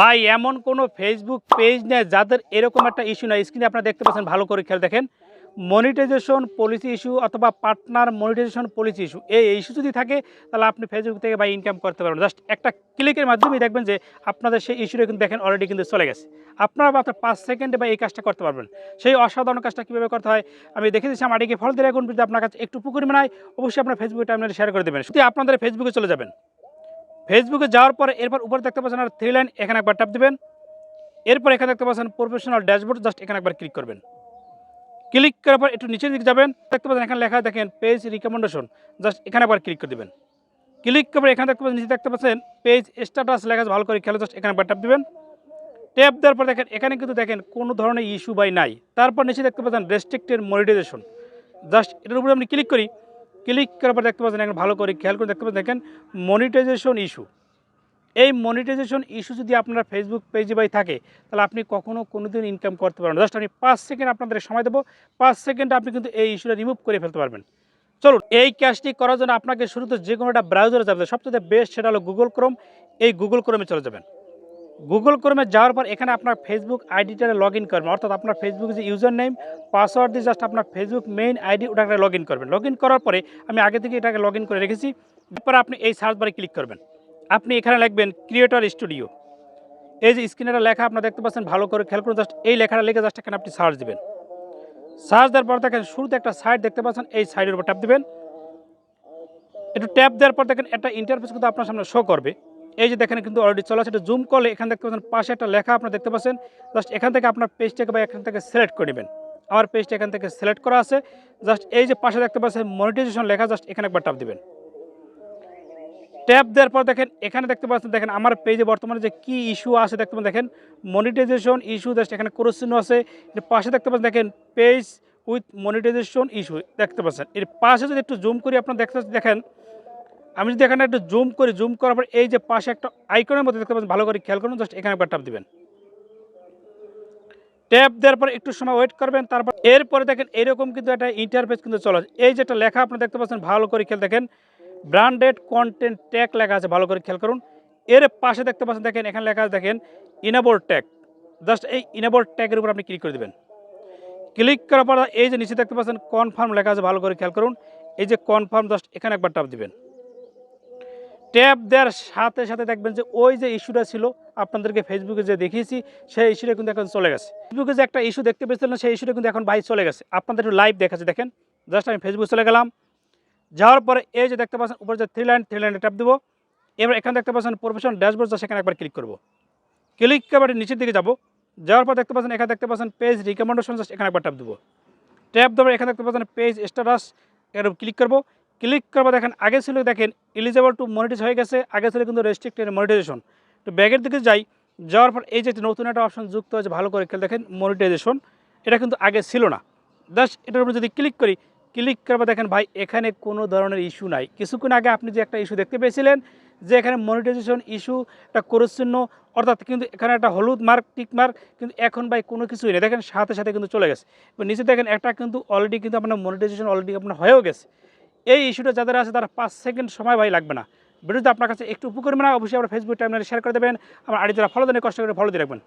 ভাই, এমন কোনো ফেসবুক পেজ নেই যাদের এরকম একটা ইস্যু নাই। স্ক্রিনে আপনারা দেখতে পাচ্ছেন, ভালো করে খেয়াল দেখেন। মনিটাইজেশন পলিসি ইস্যু অথবা পার্টনার মনিটাইজেশন পলিসি ইস্যু এই ইস্যু যদি থাকে, তাহলে আপনি ফেসবুক থেকে বা ইনকাম করতে পারবেন। জাস্ট একটা ক্লিকের মাধ্যমেই দেখবেন যে আপনাদের সেই ইস্যুটা কিন্তু দেখেন অলরেডি কিন্তু চলে গেছে। আপনারা মাত্র পাঁচ সেকেন্ডে বা এই কাজটা করতে পারবেন। সেই অসাধারণ কাজটা কীভাবে করতে হয়, আমি দেখে দিচ্ছি। আমার আইডিকে ফলো দিয়ে রাখুন। যদি আপনার কাছে একটু পুকুর মনে হয়, অবশ্যই আপনার ফেসবুকে টাইমলাইনে শেয়ার করে দেবেন। শুধু আপনাদের ফেসবুকে চলে যাবেন ফেসবুকে যাওয়ার পরে এরপর উপরে দেখতে পাচ্ছেন আর থ্রি লাইন এখানে একবার ট্যাপ দেবেন। এরপর এখানে দেখতে পাচ্ছেন প্রফেশনাল ড্যাশবোর্ড জাস্ট এখানে একবার ক্লিক করবেন। ক্লিক করার পর একটু নিচের দিকে যাবেন। দেখতে পাচ্ছেন এখানে লেখা দেখেন পেজ রিকমেন্ডেশন জাস্ট এখানে একবার ক্লিক করে দেবেন। ক্লিক করে এখানে দেখতে পাচ্ছেন, নিচে দেখতে পাচ্ছেন পেজ স্ট্যাটাস লেখা ভালো করে খেলে জাস্ট এখানে একবার ট্যাপ দেবেন। ট্যাপ দেওয়ার পর দেখেন, এখানে কিন্তু দেখেন কোনো ধরনের ইস্যু বাই নাই। তারপর নিচে দেখতে পাচ্ছেন রেস্ট্রিক্টেড মনিটাইজেশন জাস্ট এটার উপরে আপনি ক্লিক করি। ক্লিক করার পর দেখতে পাচ্ছেন, এখানে ভালো করে খেয়াল করে দেখতে পাচ্ছেন, দেখেন মনিটাইজেশন ইস্যু এই মনিটাইজেশন ইস্যু যদি আপনার ফেসবুক পেজে বাই থাকে, তাহলে আপনি কখনো দিন ইনকাম করতে পারবেন জাস্ট আমি পাঁচ সেকেন্ড আপনাদের সময় দেবো, পাঁচ সেকেন্ড আপনি কিন্তু এই ইস্যুটা রিমুভ করে ফেলতে পারবেন। চলুন, এই কাজটি করার জন্য আপনাকে শুরুতে যে কোনো একটা ব্রাউজারে যাবে সবচেয়ে বেস্ট সেটা হলো গুগল ক্রোম এই গুগল ক্রোমে চলে যাবেন। গুগল ক্রোমে যাওয়ার পর এখানে আপনার ফেসবুক আইডিটা লগ ইন করবেন। অর্থাৎ আপনার ফেসবুক যে ইউজার নেম পাসওয়ার্ড দিয়ে জাস্ট আপনার ফেসবুক মেইন আইডি ওটাকে লগ ইন করবেন। লগ ইন করার পরে আমি আগে থেকে এটাকে লগ ইন করে রেখেছি। এরপর আপনি এই সার্চ বারে ক্লিক করবেন। আপনি এখানে লিখবেন ক্রিয়েটর স্টুডিও এই যে স্ক্রিনের লেখা আপনার দেখতে পাচ্ছেন, ভালো করে খেয়াল করুন জাস্ট এই লেখাটা লিখে জাস্ট এখানে আপনি সার্চ দিবেন। সার্চ দেওয়ার পর দেখেন শুরুতে একটা সাইট দেখতে পাচ্ছেন, এই সাইডের উপর ট্যাপ দিবেন। একটু ট্যাপ দেওয়ার পর দেখেন একটা ইন্টারফেস কিন্তু আপনার সামনে শো করবে। এই যে দেখেন কিন্তু অলরেডি চলে এটা জুম করলে এখানে দেখতে পাচ্ছেন, পাশে একটা লেখা আপনার দেখতে পাচ্ছেন। জাস্ট এখান থেকে আপনার পেজটাকে বা এখান থেকে সিলেক্ট করে নেবেন। আমার পেজটা এখান থেকে সিলেক্ট করা আছে। জাস্ট এই যে পাশে দেখতে পাচ্ছেন মনিটাইজেশন লেখা জাস্ট এখানে একবার ট্যাপ দিবেন। ট্যাপ দেওয়ার পর দেখেন, এখানে দেখতে পাচ্ছেন, দেখেন আমার পেজে বর্তমানে যে কি ইস্যু আছে, দেখতে পাচ্ছেন, দেখেন মনিটাইজেশন ইস্যু জাস্ট এখানে কোরসিন আছে। এর পাশে দেখতে পাচ্ছেন, দেখেন পেজ উইথ মনিটাইজেশন ইস্যু দেখতে পাচ্ছেন। এর পাশে যদি একটু জুম করি, আপনার দেখতে দেখেন আমি যদি এখানে একটু জুম করি জুম করার পর এই যে পাশে একটা আইকনের মধ্যে দেখতে পাচ্ছেন ভালো করে খেয়াল করুন জাস্ট এখানে একবার ট্যাপ দিবেন। ট্যাপ দেওয়ার পর একটু সময় ওয়েট করবেন, তারপর এরপরে দেখেন এরকম কিন্তু একটা ইন্টারফেস কিন্তু চলে। এই যেটা লেখা আপনি দেখতে পাচ্ছেন, ভালো করে খেয়াল দেখেন ব্র্যান্ডেড কন্টেন্ট ট্যাগ লেখা আছে, ভালো করে খেয়াল করুন। এর পাশে দেখতে পাচ্ছেন, দেখেন, এখানে লেখা আছে, দেখেন ইনাবল ট্যাগ জাস্ট এই ইনাবল ট্যাগের উপর আপনি ক্লিক করে দেবেন। ক্লিক করার পর এই যে নিচে দেখতে পাচ্ছেন কনফার্ম লেখা আছে, ভালো করে খেয়াল করুন। এই যে কনফার্ম জাস্ট এখানে একবার টাপ দিবেন। ট্যাপ দেওয়ার সাথে সাথে দেখবেন যে ওই যে ইস্যুটা ছিল, আপনাদেরকে ফেসবুকে যে দেখিয়েছি, সেই ইস্যুটা কিন্তু এখন চলে গেছে। ফেসবুকে যে একটা ইস্যু দেখতে পেয়েছিলেন সেই ইস্যুটা কিন্তু এখন ভাই চলে গেছে। আপনাদের একটু লাইভ দেখাচ্ছে, দেখেন। জাস্ট আমি ফেসবুকে চলে গেলাম। যাওয়ার পরে এই যে দেখতে পাচ্ছেন, উপরে যে থ্রি লাইন থ্রি লাইনে ট্যাপ দেবো। এবার এখানে দেখতে পাচ্ছেন প্রফেশন ড্যাশবোর্ড সেখানে একবার ক্লিক করব। ক্লিক করে নিচের দিকে যাব। যাওয়ার পর দেখতে পাচ্ছেন, এখানে দেখতে পাচ্ছেন পেজ রিকমেন্ডেশন এখানে একবার ট্যাপ দেবো। ট্যাপ দেওয়ার এখানে দেখতে পাচ্ছেন পেজ স্ট্যাটাস এর ক্লিক করব। ক্লিক করব দেখেন, আগে ছিল দেখেন এলিজেবল টু মনিটাইজ হয়ে গেছে, আগে ছিল কিন্তু রেস্ট্রিক্টেড মনিটাইজেশন তো ব্যাগের দিকে যাই, যাওয়ার পর এই যে নতুন একটা অপশন যুক্ত হয়েছে, ভালো করে খেয়াল দেখেন মনিটাইজেশন এটা কিন্তু আগে ছিল না। জাস্ট এটার উপর যদি ক্লিক করি ক্লিক করব দেখেন, ভাই, এখানে কোনো ধরনের ইস্যু নাই। কিছুক্ষণ আগে আপনি যে একটা ইস্যু দেখতে পেয়েছিলেন, যে এখানে মনিটাইজেশন ইস্যু একটা করচ্ছিন্ন অর্থাৎ কিন্তু এখানে একটা হলুদ মার্ক টিক মার্ক কিন্তু এখন ভাই কোনো কিছুই নেই। দেখেন, সাথে সাথে কিন্তু চলে গেছে। নিচে দেখেন, একটা কিন্তু অলরেডি কিন্তু আপনার মনিটাইজেশন অলরেডি আপনার হয়েও গেছে। এই ইস্যুটা যাদের আছে তারা পাঁচ সেকেন্ড সময় ভাই লাগবে না। ভিডিওতে আপনার কাছে একটু উপকার না অবশ্যই আপনার ফেসবুক টাইমলাইনে শেয়ার করে দেবেন। আমার আড়ি যারা ফলো দেন কষ্ট করে ফলো দিয়ে রাখবেন